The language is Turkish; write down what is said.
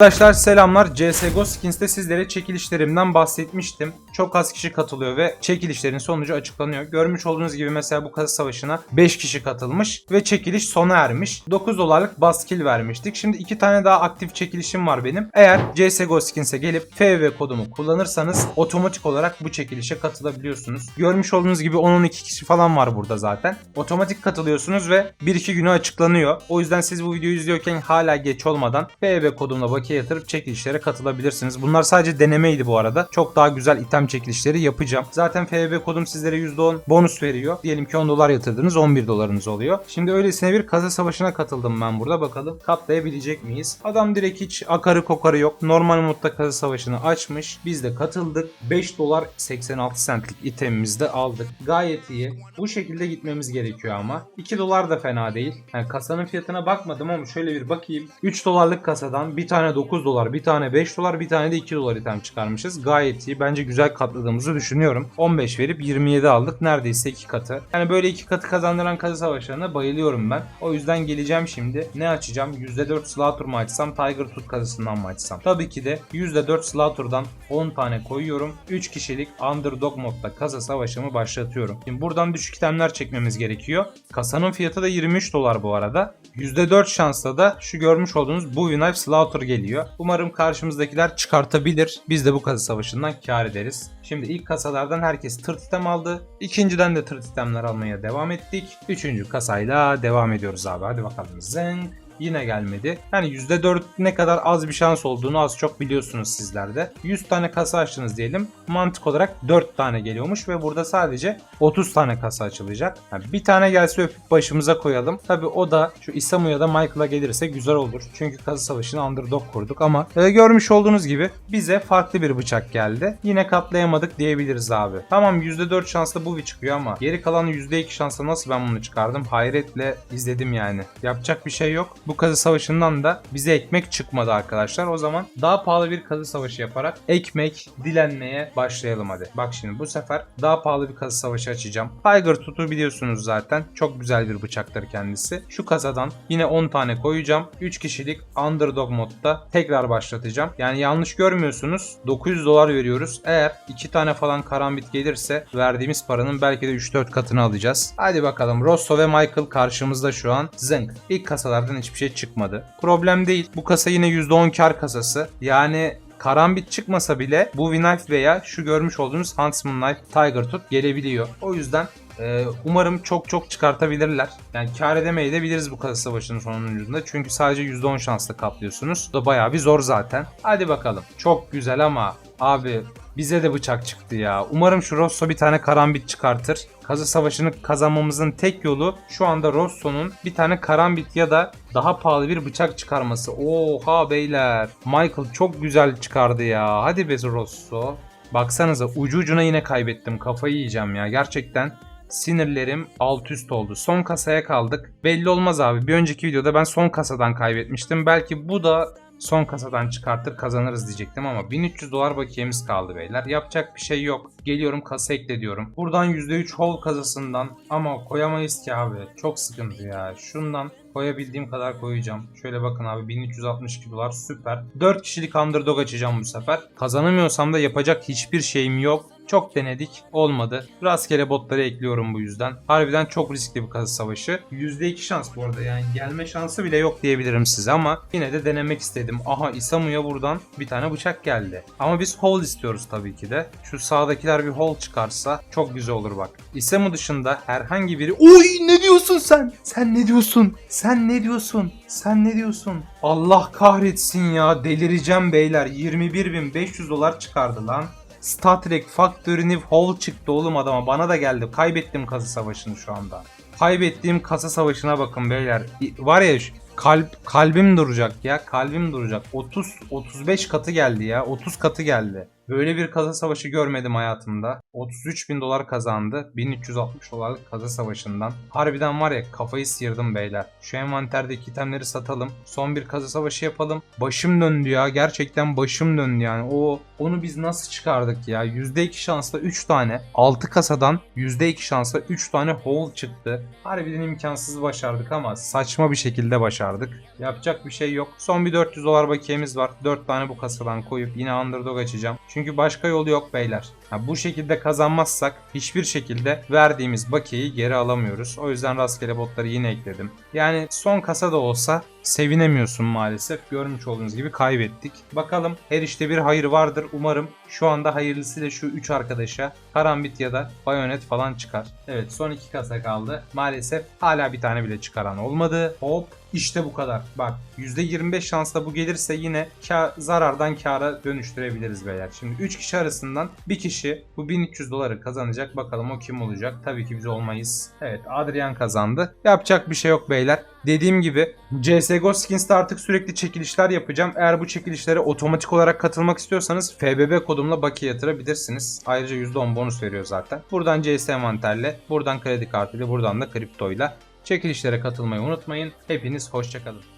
Arkadaşlar selamlar. CSGO Skins'te sizlere çekilişlerimden bahsetmiştim. Çok az kişi katılıyor ve çekilişlerin sonucu açıklanıyor. Görmüş olduğunuz gibi mesela bu kazı savaşına 5 kişi katılmış ve çekiliş sona ermiş. 9 dolarlık baskil vermiştik. Şimdi 2 tane daha aktif çekilişim var benim. Eğer CSGO Skins'e gelip FV kodumu kullanırsanız otomatik olarak bu çekilişe katılabiliyorsunuz. Görmüş olduğunuz gibi 10-12 kişi falan var burada zaten. Otomatik katılıyorsunuz ve 1-2 güne açıklanıyor. O yüzden siz bu videoyu izliyorken hala geç olmadan FV kodumla bakiye yatırıp çekilişlere katılabilirsiniz. Bunlar sadece denemeydi bu arada. Çok daha güzel item çekilişleri yapacağım. Zaten FB kodum sizlere %10 bonus veriyor. Diyelim ki 10 dolar yatırdınız 11 dolarınız oluyor. Şimdi öylesine bir kasa savaşına katıldım ben burada. Bakalım katlayabilecek miyiz? Adam direkt hiç akarı kokarı yok. Normal modda kasa savaşını açmış. Biz de katıldık. 5 dolar 86 centlik itemimizi de aldık. Gayet iyi. Bu şekilde gitmemiz gerekiyor ama. 2 dolar da fena değil. Yani kasanın fiyatına bakmadım ama şöyle bir bakayım. 3 dolarlık kasadan bir tane 9 dolar, bir tane 5 dolar, bir tane de 2 dolar item çıkarmışız. Gayet iyi. Bence güzel katladığımızı düşünüyorum. 15 verip 27 aldık. Neredeyse 2 katı. Yani böyle 2 katı kazandıran kazı savaşlarına bayılıyorum ben. O yüzden geleceğim şimdi. Ne açacağım? %4 Slaughter mı açsam? Tiger Tooth kazısından mı açsam? Tabii ki de %4 Slaughter'dan 10 tane koyuyorum. 3 kişilik Underdog modda kasa savaşımı başlatıyorum. Şimdi buradan düşük itemler çekmemiz gerekiyor. Kasanın fiyatı da 23 dolar bu arada. %4 şansla da şu görmüş olduğunuz bu Knife Slaughter geliyor. Umarım karşımızdakiler çıkartabilir. Biz de bu kasa savaşından kar ederiz. Şimdi ilk kasalardan herkes tırt item aldı. İkinciden de tırt itemler almaya devam ettik. Üçüncü kasayla devam ediyoruz abi. Hadi bakalım. Zeng. Yine gelmedi. Yani %4 ne kadar az bir şans olduğunu az çok biliyorsunuz sizler de. 100 tane kasa açtınız diyelim. Mantık olarak 4 tane geliyormuş ve burada sadece 30 tane kasa açılacak. Yani bir tane gelse öpüp başımıza koyalım. Tabi o da şu Isamu ya da Michael'a gelirse güzel olur. Çünkü kasa savaşını underdog kurduk ama e, görmüş olduğunuz gibi bize farklı bir bıçak geldi. Yine katlayamadık diyebiliriz abi. Tamam %4 şansla bu bir çıkıyor ama geri kalan %2 şansla nasıl ben bunu çıkardım? Hayretle izledim yani. Yapacak bir şey yok. Bu kazı savaşından da bize ekmek çıkmadı arkadaşlar. O zaman daha pahalı bir kazı savaşı yaparak ekmek dilenmeye başlayalım hadi. Bak şimdi bu sefer daha pahalı bir kazı savaşı açacağım. Tiger Tooth'u biliyorsunuz zaten. Çok güzel bir bıçaktır kendisi. Şu kasadan yine 10 tane koyacağım. 3 kişilik Underdog modda tekrar başlatacağım. Yani yanlış görmüyorsunuz. 900 dolar veriyoruz. Eğer 2 tane falan karambit gelirse verdiğimiz paranın belki de 3-4 katını alacağız. Hadi bakalım. Rosso ve Michael karşımızda şu an. Zınk. İlk kasalardan hiçbir şey çıkmadı. Problem değil. Bu kasa yine %10 kar kasası. Yani karambit çıkmasa bile bu Knife veya şu görmüş olduğunuz Huntsman Knife Tiger Tooth gelebiliyor. O yüzden e, umarım çok çok çıkartabilirler. Yani kar edemeyi de biliriz bu kasa savaşının sonucunda. Çünkü sadece %10 şansla kaplıyorsunuz. Bu da bayağı bir zor zaten. Hadi bakalım. Çok güzel ama abi bize de bıçak çıktı ya. Umarım şu Rosso bir tane karambit çıkartır. Kazı savaşını kazanmamızın tek yolu şu anda Rosso'nun bir tane karambit ya da daha pahalı bir bıçak çıkarması. Oha beyler. Michael çok güzel çıkardı ya. Hadi be Rosso. Baksanıza ucu ucuna yine kaybettim. Kafayı yiyeceğim ya. Gerçekten sinirlerim alt üst oldu. Son kasaya kaldık. Belli olmaz abi. Bir önceki videoda ben son kasadan kaybetmiştim. Belki bu da son kasadan çıkartır kazanırız diyecektim ama 1300 dolar bakiyemiz kaldı beyler. Yapacak bir şey yok. Geliyorum kasa ekle diyorum. Buradan %3 hol kasasından ama koyamayız ki abi. Çok sıkıntı ya. Şundan koyabildiğim kadar koyacağım. Şöyle bakın abi 1362 dolar süper. 4 kişilik underdog açacağım bu sefer. Kazanamıyorsam da yapacak hiçbir şeyim yok. Çok denedik. Olmadı. Rastgele botları ekliyorum bu yüzden. Harbiden çok riskli bir kazı savaşı. %2 şans bu arada yani gelme şansı bile yok diyebilirim size ama yine de denemek istedim. Aha Isamu'ya buradan bir tane bıçak geldi. Ama biz hole istiyoruz tabii ki de. Şu sağdakiler bir hole çıkarsa çok güzel olur bak. Isamu dışında herhangi biri... Oy ne diyorsun sen? Sen ne diyorsun? Sen ne diyorsun? Sen ne diyorsun? Allah kahretsin ya delireceğim beyler. 21.500 dolar çıkardı lan. Star Trek Factory New Hole çıktı oğlum adama. Bana da geldi. Kaybettim kasa savaşını şu anda. Kaybettiğim kasa savaşına bakın beyler. Var ya kalp kalbim duracak ya. Kalbim duracak. 30 35 katı geldi ya. 30 katı geldi. Böyle bir kasa savaşı görmedim hayatımda. 33 bin dolar kazandı. 1360 dolarlık kasa savaşından. Harbiden var ya kafayı sıyırdım beyler. Şu envanterdeki itemleri satalım. Son bir kasa savaşı yapalım. Başım döndü ya. Gerçekten başım döndü yani. O onu biz nasıl çıkardık ya? %2 şansla 3 tane. 6 kasadan %2 şansla 3 tane hole çıktı. Harbiden imkansız başardık ama saçma bir şekilde başardık. Yapacak bir şey yok. Son bir 400 dolar bakiyemiz var. 4 tane bu kasadan koyup yine underdog açacağım. Çünkü başka yolu yok beyler. Bu şekilde kazanmazsak hiçbir şekilde verdiğimiz bakiyeyi geri alamıyoruz. O yüzden rastgele botları yine ekledim. Yani son kasa da olsa sevinemiyorsun maalesef. Görmüş olduğunuz gibi kaybettik. Bakalım her işte bir hayır vardır. Umarım şu anda hayırlısıyla şu 3 arkadaşa Karambit ya da Bayonet falan çıkar. Evet son 2 kasa kaldı. Maalesef hala bir tane bile çıkaran olmadı. Hop işte bu kadar. Bak %25 şansla bu gelirse yine ka- zarardan kara dönüştürebiliriz beyler. Şimdi 3 kişi arasından bir kişi bu 1300 doları kazanacak. Bakalım o kim olacak? Tabii ki biz olmayız. Evet Adrian kazandı. Yapacak bir şey yok beyler. Dediğim gibi CSGO Skins'te artık sürekli çekilişler yapacağım. Eğer bu çekilişlere otomatik olarak katılmak istiyorsanız FBB kodumla bakiye yatırabilirsiniz. Ayrıca %10 bonus veriyor zaten. Buradan CS envanterle, buradan kredi kartıyla, buradan da kriptoyla çekilişlere katılmayı unutmayın. Hepiniz hoşçakalın.